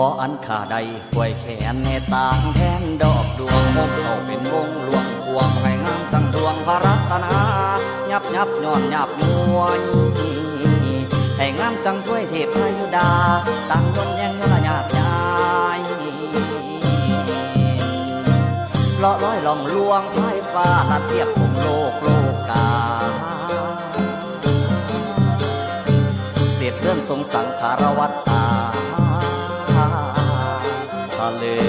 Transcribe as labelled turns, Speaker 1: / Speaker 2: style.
Speaker 1: ขออันขาใดป่วยแขนในต่างแทนดอกดวงมกเข้าเป็นวงหลวงพวงให้งามจังดวงพระรัตนา ยับยับย้อนยับยวนให้งามจังถ้วยเทพพระยุดาตั้งยนต์ยังยนละหยาบยายเลาะร้อยล่องลวงพายฟ้าลัดเทียบผมโลกโลกกาเสียเลื่อนทรงสังขารวัตตา valeu.